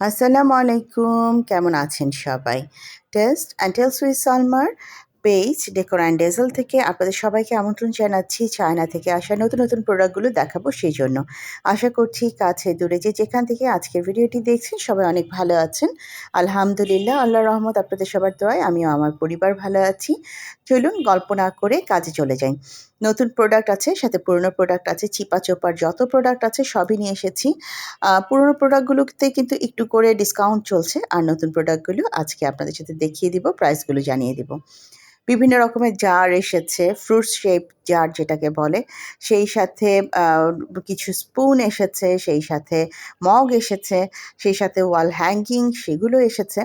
আসসালামু আলাইকুম। কেমন আছেন সবাই? টেস্ট অ্যান্ড টেলস উইথ সালমার পেজ ডেকোর অ্যান্ড ডেজেল থেকে আপনাদের সবাইকে আমন্ত্রণ জানাচ্ছি চায়না থেকে আসা নতুন নতুন প্রোডাক্টগুলো দেখাবো সেই জন্য আশা করছি কাছে দূরে যে যেখান থেকে আজকের ভিডিওটি দেখছেন সবাই অনেক ভালো আছেন। আলহামদুলিল্লাহ, আল্লাহ রহমত, আপনাদের সবার দোয়ায় আমিও আমার পরিবার ভালো আছি। চলুন গল্প না করে কাজে চলে যাই। নতুন প্রোডাক্ট আছে, সাথে পুরনো প্রোডাক্ট আছে, চিপা চোপার যত প্রোডাক্ট আছে সবই নিয়ে এসেছি। পুরনো প্রোডাক্টগুলোতে কিন্তু একটু করে ডিসকাউন্ট চলছে। আর নতুন প্রোডাক্টগুলো আজকে আপনাদের সাথে দেখিয়ে দিব, প্রাইসগুলো জানিয়ে দিব। বিভিন্ন রকমের জার এসেছে ফ্রুট শেপ জার যেটাকে বলে। সেই সাথে কিছু স্পুন এসেছে, সেই সাথে মগ এসেছে, সেই সাথে ওয়াল হ্যাঙ্গিং সেগুলো এসেছে।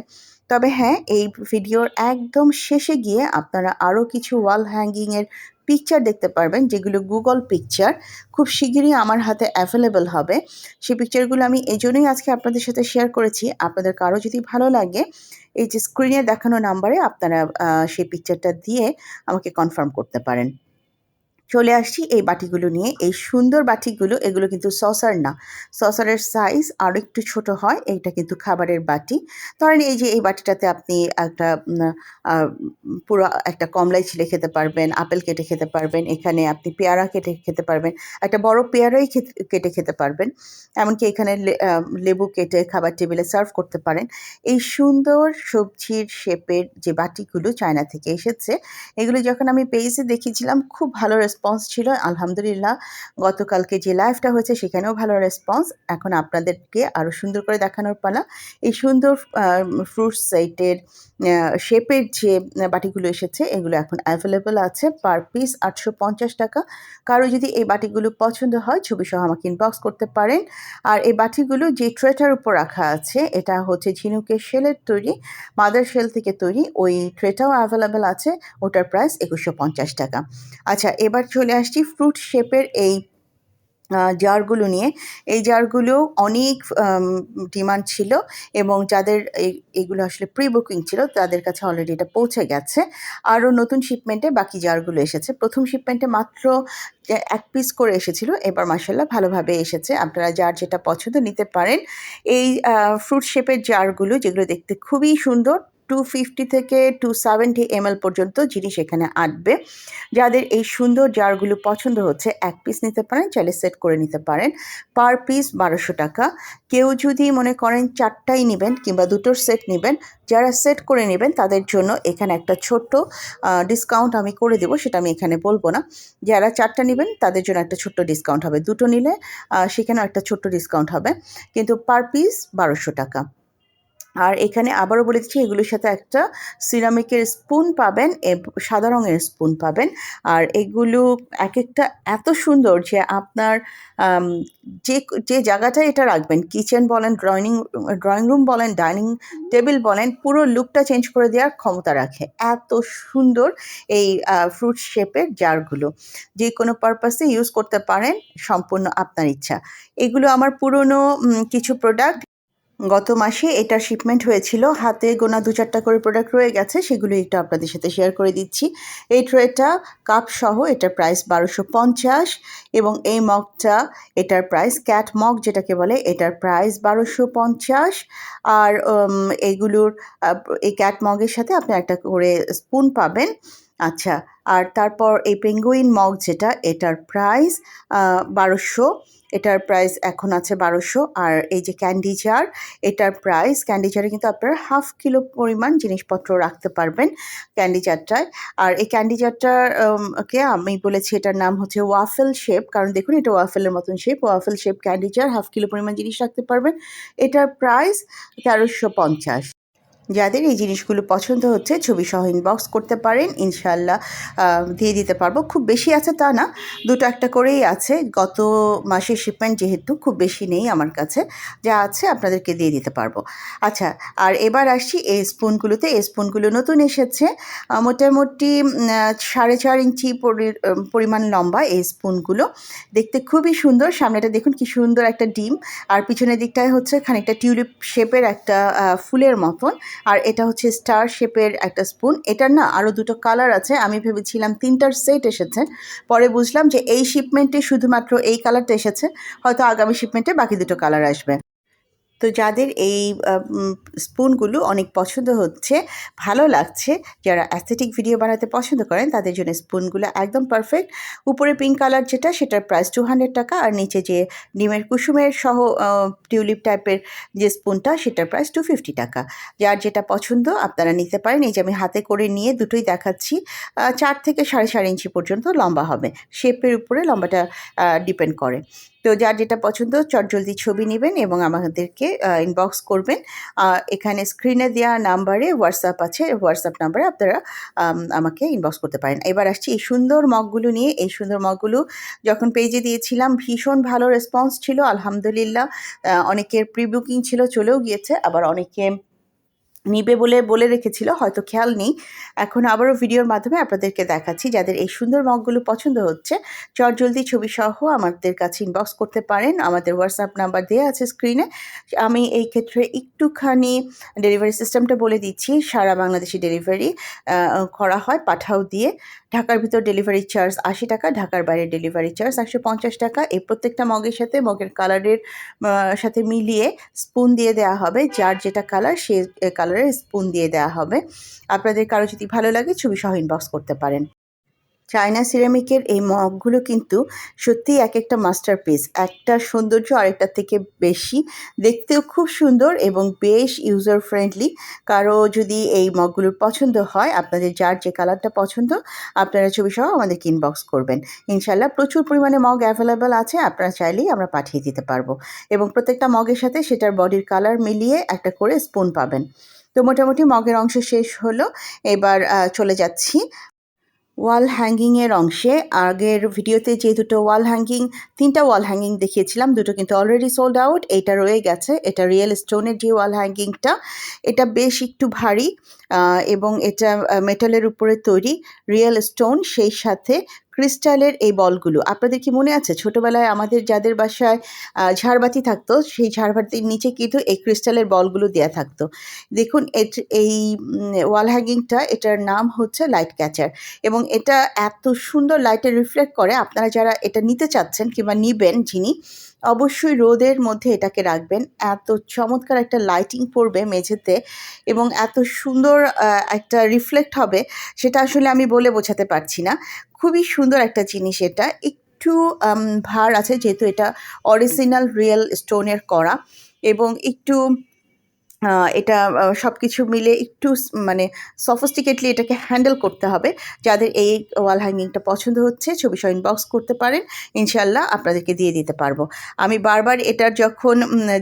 তবে হ্যাঁ এই ভিডিওর একদম শেষে গিয়ে আপনারা আরও কিছু ওয়াল হ্যাঙ্গিংয়ের পিকচার দেখতে পারবেন, যেগুলো গুগল পিকচার খুব শিগগিরই আমার হাতে অ্যাভেলেবেল হবে। সেই পিকচারগুলো আমি এই জন্যই আজকে আপনাদের সাথে শেয়ার করেছি। আপনাদের কারও যদি ভালো লাগে, এই যে স্ক্রিনে দেখানো নাম্বারে আপনারা সেই পিকচারটা দিয়ে আমাকে কনফার্ম করতে পারেন। চলে আসছি এই বাটিগুলো নিয়ে। এই সুন্দর বাটিগুলো, এগুলো কিন্তু সসার না। সসারের সাইজ আরও একটু ছোট হয়, এইটা কিন্তু খাবারের বাটি। ধরেন এই যে এই বাটিটাতে আপনি একটা পুরো একটা কমলাই ছিলে খেতে পারবেন, আপেল কেটে খেতে পারবেন, এখানে আপনি পেয়ারা কেটে খেতে পারবেন, একটা বড় পেয়ারাই কেটে খেতে পারবেন। এমনকি এখানে লেবু কেটে খাবার টেবিলে সার্ভ করতে পারেন। এই সুন্দর সবজির শেপের যে বাটিগুলো চায়না থেকে এসেছে, এগুলো যখন আমি পেজে দেখিয়েছিলাম, খুব ভালো ছিল, আলহামদুলিল্লাহ। গতকালকে যে লাইভটা হয়েছে সেখানেও ভালো রেসপন্স এখন আপনাদেরকে আরও সুন্দর করে দেখানোর পালা। এই সুন্দর ফ্রুট সাইটের শেপের যে বাটিগুলো এসেছে, এগুলো এখন অ্যাভেলেবল আছে পার পিস আটশো পঞ্চাশ টাকা। কারও যদি এই বাটিগুলো পছন্দ হয় ছবি সহ আমাকে ইনবক্স করতে পারেন। আর এই বাটিগুলো যে ট্রেটার উপর রাখা আছে, এটা হচ্ছে ঝিনুকের শেলের তৈরি মাদার শেল থেকে তৈরি। ওই ট্রেটাও অ্যাভেলেবেল আছে, ওটার প্রাইস একুশশো পঞ্চাশ টাকা। আচ্ছা এবার চলে আসছি ফ্রুট শেপের এই জারগুলো নিয়ে। এই জারগুলো অনেক ডিমান্ড ছিল এবং যাদের এগুলো আসলে প্রি বুকিং ছিল, তাদের কাছে অলরেডি এটা পৌঁছে গেছে। আরও নতুন শিপমেন্টে বাকি জারগুলো এসেছে। প্রথম শিপমেন্টে মাত্র এক পিস করে এসেছিল, এবার মাসাল্লাহ ভালোভাবে এসেছে। আপনারা যার যেটা পছন্দ নিতে পারেন। এই ফ্রুট শেপের জারগুলো যেগুলো দেখতে খুবই সুন্দর টু ফিফটি থেকে টু সেভেন্টি এমএল পর্যন্ত জিনিস এখানে আটবে। যাদের এই সুন্দর জারগুলো পছন্দ হচ্ছে, এক পিস নিতে পারেন, চাইলে সেট করে নিতে পারেন। পার পিস বারোশো টাকা। কেউ যদি মনে করেন চারটাই নেবেন কিংবা দুটোর সেট নেবেন, যারা সেট করে নেবেন তাদের জন্য এখানে একটা ছোট্ট ডিসকাউন্ট আমি করে দেবো, সেটা আমি এখানে বলব না। যারা চারটা নেবেন, তাদের জন্য একটা ছোট্ট ডিসকাউন্ট হবে। দুটো নিলে সেখানেও একটা ছোট্ট ডিসকাউন্ট হবে। কিন্তু পার পিস বারোশো টাকা। আর এখানে আবারও বলে দিচ্ছি, এগুলোর সাথে একটা সিরামিকের স্পুন পাবেন সাদা রঙের স্পুন পাবেন। আর এগুলো এক একটা এত সুন্দর যে আপনার যে যে জায়গাটায় এটা রাখবেন, কিচেন বলেন, ড্রয়িং ড্রয়িং রুম বলেন, ডাইনিং টেবিল বলেন, পুরো লুকটা চেঞ্জ করে দেওয়ার ক্ষমতা রাখে। এত সুন্দর এই ফ্রুট শেপের জারগুলো। যে কোনো পারপাসে ইউজ করতে পারেন, সম্পূর্ণ আপনার ইচ্ছা। এগুলো আমার পুরনো কিছু প্রোডাক্ট গত মাসে এটার শিপমেন্ট হয়েছিল, হাতে গোনা দু চারটা করে প্রোডাক্ট রয়ে গেছে, সেগুলো একটু আপনাদের সাথে শেয়ার করে দিচ্ছি। এই ট্রেটা কাপ সহ এটার প্রাইস বারোশো পঞ্চাশ এবং এই মগটা এটার প্রাইস ক্যাট মগ যেটাকে বলে, এটার প্রাইস বারোশো পঞ্চাশ। আর এগুলোর এই ক্যাট মগের সাথে আপনি একটা করে স্পুন পাবেন। আচ্ছা আর তারপর এই পেঙ্গুইন মগ যেটা এটার প্রাইস বারোশো। এটার প্রাইস এখন আছে বারোশো। আর এই যে ক্যান্ডি জার এটার প্রাইস ক্যান্ডি জারে কিন্তু আপনারা হাফ কিলো পরিমাণ জিনিসপত্র রাখতে পারবেন ক্যান্ডি জারটায় আর এই ক্যান্ডি জারটার উম, কে আমি বলেছি এটার নাম হচ্ছে ওয়াফেল শেপ কারণ দেখুন এটা ওয়াফেলের মতন shape waffle shape candy jar half kilo পরিমাণ জিনিস রাখতে পারবেন। এটার প্রাইস তেরোশো পঞ্চাশ। যাদের এই জিনিসগুলো পছন্দ হচ্ছে, ছবি সহ ইনবক্স করতে পারেন ইনশাল্লাহ দিয়ে দিতে পারব। খুব বেশি আছে তা না, দুটো একটা করেই আছে। গত মাসের শিপমেন্ট যেহেতু খুব বেশি নেই আমার কাছে, যা আছে আপনাদেরকে দিয়ে দিতে পারব। আচ্ছা আর এবার আসছি এই স্পুনগুলোতে এই স্পুনগুলো নতুন এসেছে মোটামুটি সাড়ে চার ইঞ্চি পরি- পরিমাণ লম্বা এই স্পুনগুলো দেখতে খুবই সুন্দর, সামনেটা দেখুন কি সুন্দর একটা ডিম। আর পিছনের দিকটায় হচ্ছে খানিকটা টিউলিপ শেপের একটা ফুলের মতন। আর এটা হচ্ছে স্টার শেপের একটা স্পুন। এটার না আরও দুটো কালার আছে, আমি ভেবেছিলাম তিনটার সেট এসেছে। পরে বুঝলাম যে এই শিপমেন্টে শুধুমাত্র এই কালারটা এসেছে, হয়তো আগামী শিপমেন্টে বাকি দুটো কালার আসবে। তো যাদের এই স্পুনগুলো অনেক পছন্দ হচ্ছে, ভালো লাগছে, যারা অ্যাস্থেটিক ভিডিও বানাতে পছন্দ করেন, তাদের জন্য স্পুনগুলো একদম পারফেক্ট উপরে পিঙ্ক কালার যেটা, সেটার প্রাইস টু হান্ড্রেড টাকা, আর নিচে যে ডিমের কুসুমের সহ টিউলিপ টাইপের যে স্পুনটা, সেটার প্রাইস টু ফিফটি টাকা। যার যেটা পছন্দ, আপনারা নিতে পারেন। এই যে আমি হাতে করে নিয়ে দুটোই দেখাচ্ছি চার থেকে সাড়ে চার ইঞ্চি পর্যন্ত লম্বা হবে। শেপের উপরে লম্বাটা ডিপেন্ড করে। তো যার যেটা পছন্দ চটজলদি ছবি নেবেন এবং আমাদেরকে ইনবক্স করবেন। এখানে স্ক্রিনে দেওয়া নাম্বারে হোয়াটসঅ্যাপ আছে হোয়াটসঅ্যাপ নাম্বারে আপনারা আমাকে ইনবক্স করতে পারেন। এবার আসছি এই সুন্দর মগগুলো নিয়ে। এই সুন্দর মগগুলো যখন পেজে দিয়েছিলাম, ভীষণ ভালো রেসপন্স ছিল, আলহামদুলিল্লাহ। অনেকের প্রি বুকিং ছিল, চলেও গিয়েছে। আবার অনেকে নিবে বলে বলে রেখেছিল, হয়তো খেয়াল নেই। এখন আবারও ভিডিওর মাধ্যমে আপনাদেরকে দেখাচ্ছি যাদের এই সুন্দর মগগুলো পছন্দ হচ্ছে। চট জলদি ছবি সহ আমাদের কাছে ইনবক্স করতে পারেন। আমাদের হোয়াটসঅ্যাপ নাম্বার দেওয়া আছে স্ক্রিনে আমি এই ক্ষেত্রে একটুখানি ডেলিভারি সিস্টেমটা বলে দিচ্ছি। সারা বাংলাদেশি ডেলিভারি করা হয় পাঠাও দিয়ে। ঢাকার ভিতর ডেলিভারি চার্জ আশি টাকা, ঢাকার বাইরে ডেলিভারি চার্জ একশো পঞ্চাশ টাকা। এই প্রত্যেকটা মগের সাথে, মগের কালারের সাথে মিলিয়ে স্পুন দিয়ে দেওয়া হবে। যার যেটা কালার সে কালারের স্পুন দিয়ে দেওয়া হবে। আপনাদের কারও যদি ভালো লাগে, ছবি সহ ইনবক্স করতে পারেন। চায়না সিরামিকের এই মগগুলো কিন্তু সত্যিই এক একটা মাস্টারপিস একটা সৌন্দর্য আরেকটার থেকে বেশি। দেখতেও খুব সুন্দর এবং বেশ ইউজার ফ্রেন্ডলি কারও যদি এই মগগুলোর পছন্দ হয়, আপনাদের যার যে কালারটা পছন্দ, আপনারা ছবি সহ আমাদেরকে ইনবক্স করবেন। ইনশাল্লাহ প্রচুর পরিমাণে মগ অ্যাভেলেবেল আছে, আপনারা চাইলেই আমরা পাঠিয়ে দিতে পারব। এবং প্রত্যেকটা মগের সাথে সেটার বডির কালার মিলিয়ে একটা করে স্পুন পাবেন। তো মোটামুটি মগের অংশ শেষ হলো। এবার চলে যাচ্ছি। ওয়াল হ্যাঙ্গিংয়ের অংশে। আগের ভিডিওতে যে দুটো ওয়াল হ্যাঙ্গিং, তিনটা ওয়াল হ্যাঙ্গিং দেখিয়েছিলাম, দুটো কিন্তু অলরেডি সোল্ড আউট এটা রয়ে গেছে। এটা রিয়েল স্টোনের যে ওয়াল হ্যাঙ্গিংটা, এটা বেশ একটু ভারী এবং এটা মেটালের উপরে তৈরি রিয়েল স্টোন সেই সাথে ক্রিস্টালের এই বলগুলো। আপনাদের কি মনে আছে? ছোটোবেলায় আমাদের যাদের বাসায় ঝাড়বাতি থাকতো, সেই ঝাড়বাতির নিচে কিন্তু এই ক্রিস্টালের বলগুলো দেওয়া থাকতো। দেখুন, এট- এই ওয়াল হ্যাঙ্গিংটা এটার নাম হচ্ছে লাইট ক্যাচার এবং এটা এত সুন্দর লাইটে রিফ্লেক্ট করে, আপনারা যারা এটা নিতে চাচ্ছেন কিংবা নিবেন যিনি অবশ্যই রোদের মধ্যে এটাকে রাখবেন। এত চমৎকার একটা লাইটিং পড়বে মেঝেতে এবং এত সুন্দর একটা রিফ্লেক্ট হবে সেটা আসলে আমি বলে বোঝাতে পারছি না। খুবই সুন্দর একটা জিনিস এটা। একটু ভার আছে যেহেতু এটা অরিজিনাল রিয়েল স্টোনের করা এবং একটু এটা সব কিছু মিলে একটু মানে সফিস্টিকেটলি এটাকে হ্যান্ডেল করতে হবে। যাদের এই ওয়াল হ্যাঙ্গিংটা পছন্দ হচ্ছে, ছবি সহ ইনবক্স করতে পারেন। ইনশাল্লাহ আপনাদেরকে দিয়ে দিতে পারব। আমি বারবার এটার যখন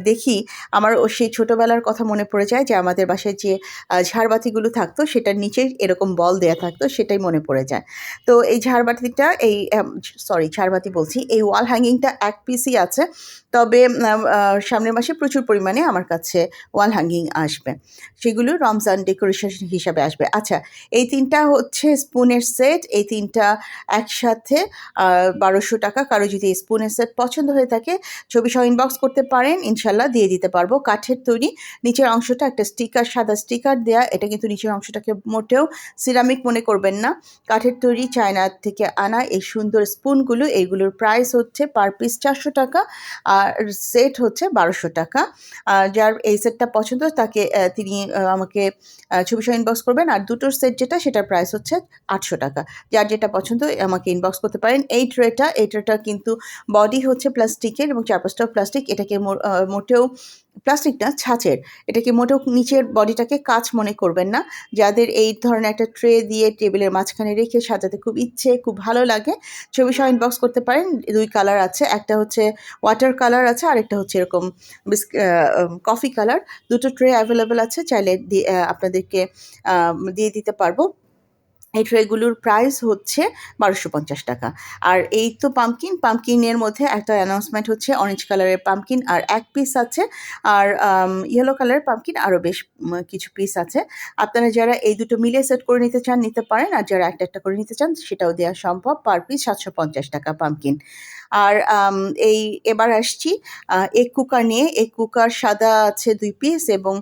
দেখি, আমার ও সেই ছোটোবেলার কথা মনে পড়ে যায় যে, আমাদের বাসায় যে ঝাড়বাতিগুলো থাকতো, সেটার নিচে এরকম বল দেয়া থাকতো, সেটাই মনে পড়ে যায়। তো এই ঝাড়বাতিটা, এই সরি ঝাড়বাতি বলছি, এই ওয়াল হ্যাঙ্গিংটা এক পিসই আছে। তবে সামনের মাসে প্রচুর পরিমাণে আমার কাছে ওয়াল হ্যাঙ্গিং আসবে। সেগুলো রমজান ডেকোরেশন হিসাবে আসবে। আচ্ছা এই তিনটা হচ্ছে স্পুনের সেট এই তিনটা একসাথে বারোশো টাকা। কারও যদি স্পুনের সেট পছন্দ হয়ে থাকে, ছবি সহ ইনবক্স করতে পারেন, ইনশাল্লাহ দিয়ে দিতে পারব। কাঠের তৈরি, নিচের অংশটা একটা স্টিকার সাদা স্টিকার দেয়া, এটা কিন্তু নিচের অংশটাকে মোটেও সিরামিক মনে করবেন না। কাঠের তৈরি, চায়না থেকে আনা এই সুন্দর স্পুনগুলো এইগুলোর প্রাইস হচ্ছে পার পিস চারশো টাকা, আর সেট হচ্ছে বারোশো টাকা। যার এই সেটটা পছন্দ তাকে তিনি আমাকে ছবি সহ ইনবক্স করবেন। আর দুটোর সেট যেটা, সেটার প্রাইস হচ্ছে আটশো টাকা। যার যেটা পছন্দ, আমাকে ইনবক্স করতে পারেন। এই ট্রেটা এই ট্রেটা কিন্তু বডি হচ্ছে প্লাস্টিকের এবং চার পাঁচটা প্লাস্টিক এটাকে মোটেও প্লাস্টিক না ছাঁচের। এটাকে মোটেও নিচের বডিটাকে কাচ মনে করবেন না। যাদের এই ধরনের একটা ট্রে দিয়ে টেবিলের মাঝখানে রেখে সাজাতে খুব ইচ্ছে, খুব ভালো লাগে, ছবি সহ ইনবক্স করতে পারেন। দুই কালার আছে, একটা হচ্ছে ওয়াটার কালার আছে, আরেকটা হচ্ছে এরকম কফি কালার দুটো ট্রে অ্যাভেলেবেল আছে, চাইলে আপনাদেরকে দিয়ে দিতে পারব। এই ট্রেগুলোর প্রাইস হচ্ছে বারোশো পঞ্চাশ টাকা। আর এই তো পাম্পকিন পাম্পকিনের মধ্যে একটা অ্যানাউন্সমেন্ট হচ্ছে অরেঞ্জ কালারের পাম্পকিন আর এক পিস আছে, আর ইয়েলো কালারের পাম্পকিন আরও বেশ কিছু পিস আছে। আপনারা যারা এই দুটো মিলে সেট করে নিতে চান, নিতে পারেন, আর যারা একটা একটা করে নিতে চান, সেটাও দেওয়া সম্ভব। পার পিস সাতশো পঞ্চাশ টাকা পামকিন আর এই, এবার আসছি এগ কুকার নিয়ে। এগ কুকার সাদা আছে দুই পিস এবং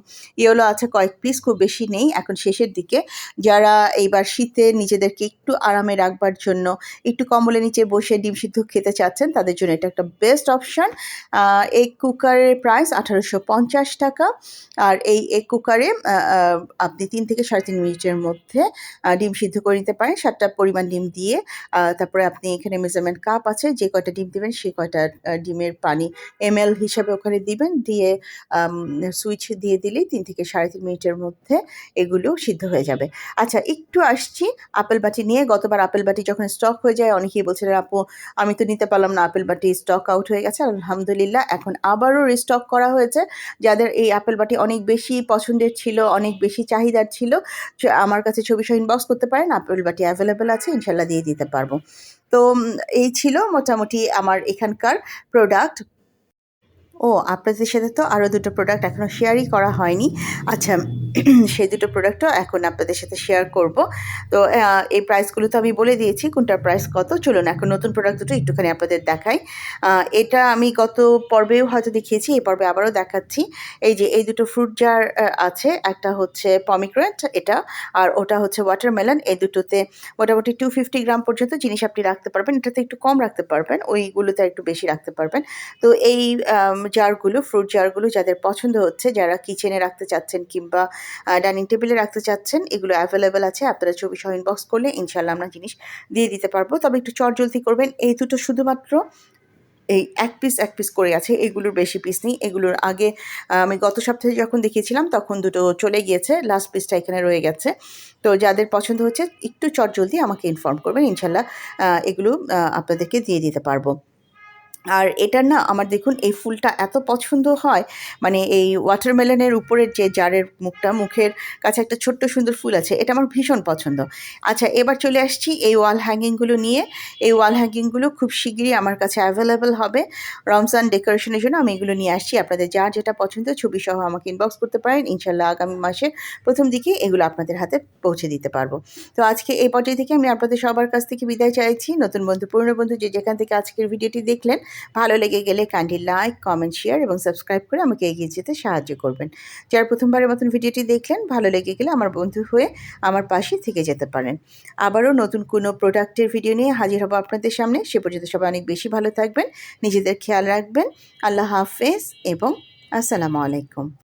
ইয়েলো আছে কয়েক পিস খুব বেশি নেই। এখন শেষের দিকে। যারা এইবার শীতে নিজেদেরকে একটু আরামে রাখবার জন্য, একটু কম্বলের নিচে বসে ডিম সিদ্ধ খেতে চাচ্ছেন, তাদের জন্য এটা একটা বেস্ট অপশান এগ কুকারের প্রাইস আঠারোশো পঞ্চাশ টাকা। আর এই এগ কুকারে আপনি তিন থেকে সাড়ে তিন মিনিটের মধ্যে ডিম সিদ্ধ করে নিতে পারেন। সাতটা পরিমাণ ডিম দিয়ে তারপরে আপনি এখানে মেজারমেন্ট কাপ আছে, যে কয়টা ডিম দিবেন, সেই কয়টা ডিমের পানি এম এল হিসাবে ওখানে দিবেন, দিয়ে সুইচ দিয়ে দিলেই তিন থেকে সাড়ে তিন মিনিটের মধ্যে এগুলো সিদ্ধ হয়ে যাবে। আচ্ছা একটু আসছি আপেল বাটি নিয়ে। গতবার আপেল বাটি যখন স্টক হয়ে যায়, অনেকেই বলছিলেন, আপু, আমি তো নিতে পারলাম না, আপেল বাটি স্টক আউট হয়ে গেছে। আলহামদুলিল্লাহ, এখন আবারও রিস্টক করা হয়েছে। যাদের এই আপেল বাটি অনেক বেশি পছন্দের ছিল, অনেক বেশি চাহিদার ছিল আমার কাছে ছবি সহ ইনবক্স করতে পারেন, আপেল বাটি অ্যাভেলেবেল আছে, ইনশাল্লাহ দিয়ে দিতে পারব। তো এই ছিল মোটামুটি আমার এখানকার প্রোডাক্ট ও, আপনাদের সাথে তো আরও দুটো প্রোডাক্ট এখনও শেয়ারই করা হয়নি। আচ্ছা সেই দুটো প্রোডাক্টও এখন আপনাদের সাথে শেয়ার করব। তো এই প্রাইসগুলো তো আমি বলে দিয়েছি কোনটার প্রাইস কত। চলুন, এখন নতুন প্রোডাক্ট দুটো একটুখানি আপনাদের দেখাই। এটা আমি গত পর্বেও হয়তো দেখিয়েছি, এই পর্বে আবারও দেখাচ্ছি। এই যে, এই দুটো ফ্রুট জার আছে, একটা হচ্ছে পমিগ্রেন্ট এটা, আর ওটা হচ্ছে ওয়াটারমেলন এই দুটোতে মোটামুটি টু ফিফটি গ্রাম পর্যন্ত জিনিস আপনি রাখতে পারবেন, এটাতে একটু কম রাখতে পারবেন, ওইগুলোতে একটু বেশি রাখতে পারবেন। তো এই জারগুলো ফ্রুট জারগুলো যাদের পছন্দ হচ্ছে, যারা কিচেনে রাখতে চাচ্ছেন কিংবা ডাইনিং টেবিলে রাখতে চাচ্ছেন, এগুলো অ্যাভেলেবেল আছে। আপনারা ছবি সহ ইনবক্স করলে ইনশাল্লাহ আমরা জিনিস দিয়ে দিতে পারব। তবে একটু চটজলদি করবেন, এই দুটো শুধুমাত্র, এই এক পিস এক পিস করে আছে। এগুলোর বেশি পিস নেই। এগুলোর আগে আমি গত সপ্তাহে যখন দেখিয়েছিলাম, তখন দুটো চলে গিয়েছে। লাস্ট পিসটা এখানে রয়ে গেছে। তো যাদের পছন্দ হচ্ছে, একটু চটজলদি আমাকে ইনফর্ম করবেন। ইনশাল্লাহ এগুলো আপনাদেরকে দিয়ে দিতে পারব। আর এটা না আমার দেখুন, এই ফুলটা এত পছন্দ হয় মানে এই ওয়াটারমেলনের উপরের যে জারের মুখটা, মুখের কাছে একটা ছোট্ট সুন্দর ফুল আছে, এটা আমার ভীষণ পছন্দ। আচ্ছা এবার চলে আসছি এই ওয়াল হ্যাঙ্গিংগুলো নিয়ে। এই ওয়াল হ্যাঙ্গিংগুলো খুব শিগগিরই আমার কাছে অ্যাভেলেবেল হবে। রমজান ডেকোরেশনের জন্য আমি এগুলো নিয়ে আসছি, আপনাদের যার যেটা পছন্দ ছবি সহ আমাকে ইনবক্স করতে পারেন, ইনশাল্লাহ আগামী মাসে প্রথম দিকে এগুলো আপনাদের হাতে পৌঁছে দিতে পারব। তো আজকে এই পর্যায়ে থেকে আমি আপনাদের সবার কাছ থেকে বিদায় চাইছি। নতুন বন্ধু, পুরনো বন্ধু যে যেখান থেকে আজকের ভিডিওটি দেখলেন ভালো লেগে গেলে কাইন্ডলি লাইক কমেন্ট শেয়ার এবং সাবস্ক্রাইব করে আমাকে এগিয়ে যেতে সাহায্য করবেন। যারা প্রথমবারের মতন ভিডিওটি দেখলেন, ভালো লেগে গেলে আমার বন্ধু হয়ে আমার পাশে থেকে যেতে পারেন। আবারও নতুন কোনো প্রোডাক্টের ভিডিও নিয়ে হাজির হব আপনাদের সামনে। সে পর্যন্ত সবাই অনেক বেশি ভালো থাকবেন, নিজেদের খেয়াল রাখবেন। আল্লাহ হাফেজ এবং আসসালামু আলাইকুম।